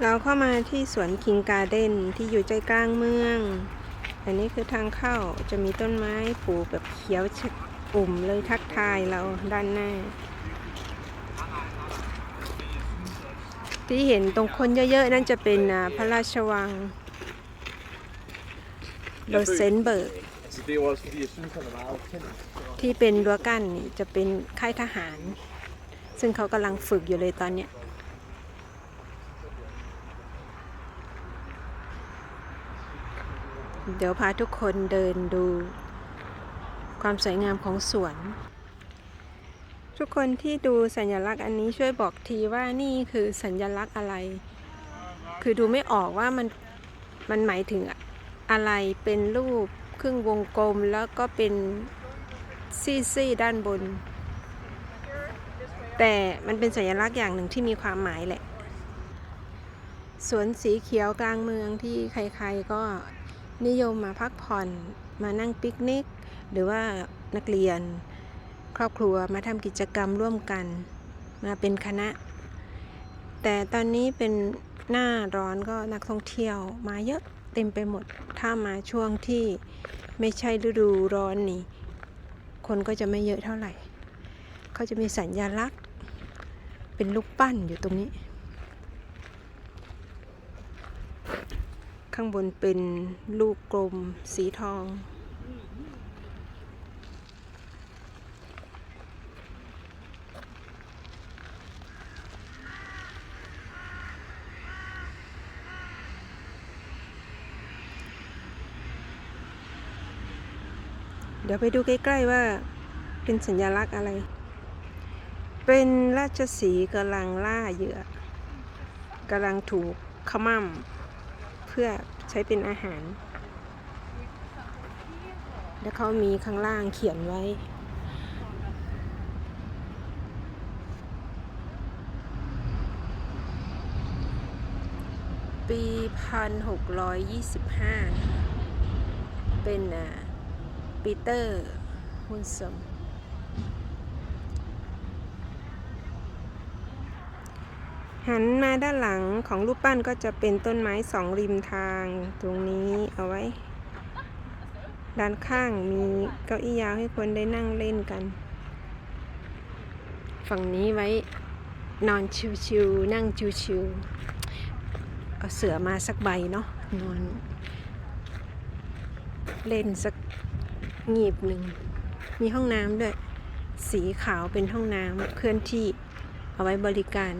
เราเข้ามาที่สวนคิงการ์เด้นที่อยู่ใจกลางเมือง อันนี้คือทางเข้าจะมีต้นไม้ปลูกแบบเขียวชอุ่มเลยทักทายเราด้านหน้า ที่เห็นตรงคนเยอะๆ นั่นจะเป็นพระราชวังโรเซนเบิร์กที่เป็นรั้วกั้นจะเป็นค่ายทหาร ซึ่งเขากำลังฝึกอยู่เลยตอนนี้ เดี๋ยวพาทุกคนเดินดูความสวยงามของสวน ทุกคนที่ดูสัญลักษณ์อันนี้ช่วยบอกทีว่านี่คือสัญลักษณ์อะไร คือดูไม่ออกว่ามันมันหมายถึงอะไรเป็นรูปครึ่งวงกลมแล้วก็เป็นซี่ๆด้านบน แต่มันเป็นสัญลักษณ์อย่างหนึ่งที่มีความหมายแหละ สวนสีเขียวกลางเมืองที่ใครๆก็ นิยมมาพักผ่อนมานั่งปิกนิก หรือว่านักเรียน ครอบครัวมาทำกิจกรรมร่วมกัน มาเป็นคณะ แต่ตอนนี้เป็นหน้าร้อนก็นักท่องเที่ยวมาเยอะเต็มไปหมด ถ้ามาช่วงที่ไม่ใช่ฤดูร้อนนี่ คนก็จะไม่เยอะเท่าไหร่ เขาจะมีสัญลักษณ์ เป็นลูกปั้นอยู่ตรงนี้ ข้างบนเป็นลูกกลมสีทอง เดี๋ยวไปดูใกล้ ๆ ว่าเป็นสัญลักษณ์อะไร เป็นราชสีกำลังล่าเหยื่อกำลังถูกขมั่ม พื่อใช้เป็นอาหาร แล้วเขามีข้างล่างเขียนไว้ ปี1625เป็นอ่าปีเตอร์ฮุนสม หันมาด้านหลังของรูปปั้นก็จะเป็นต้นไม้สองริมทาง ตรงนี้เอาไว้ ด้านข้างมีเก้าอี้ยาวให้คนได้นั่งเล่นกัน ฝั่งนี้ไว้นอนชิวๆนั่งชิวๆเอาเสือมาสักใบเนาะนอน เล่นสักงีบหนึ่ง มีห้องน้ำด้วย สีขาวเป็นห้องน้ำเคลื่อนที่เอาไว้บริการ